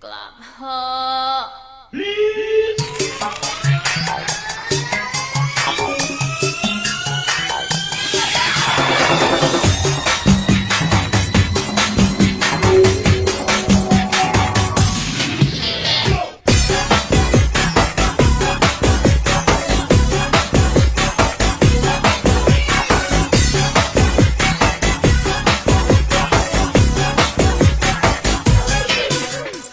Glam Ho.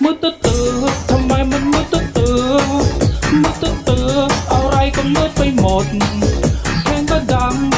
มืดตื้อทำไมมันมืดตื้อมืดตื้อตื้อะไรก็มืดไปหมดแข้งก็ดำ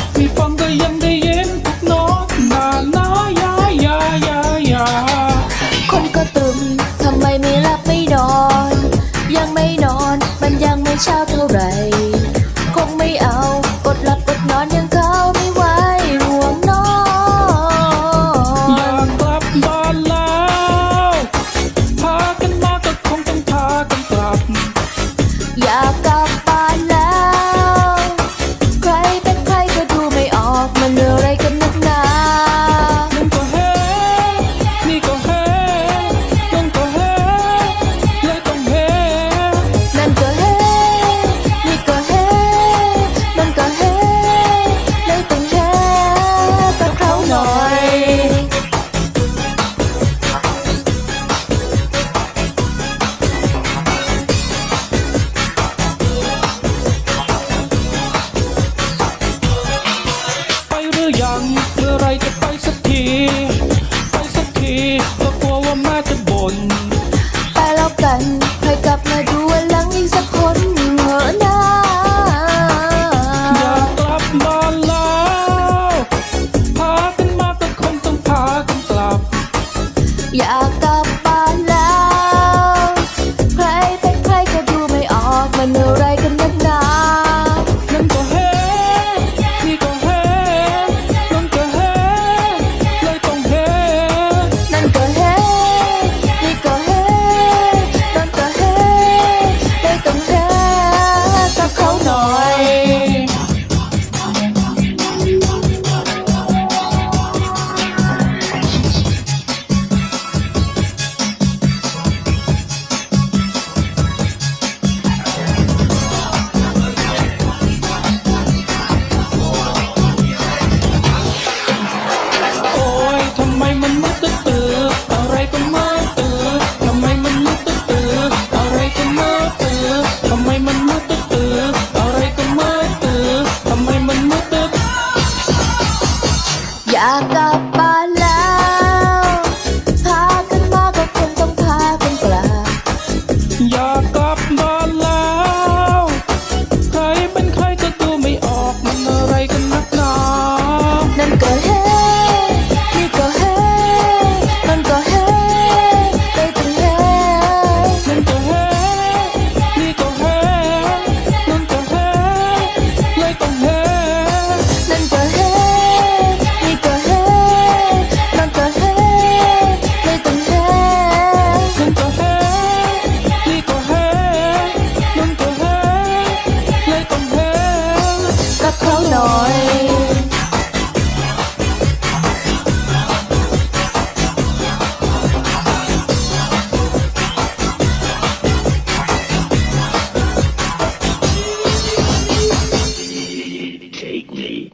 me.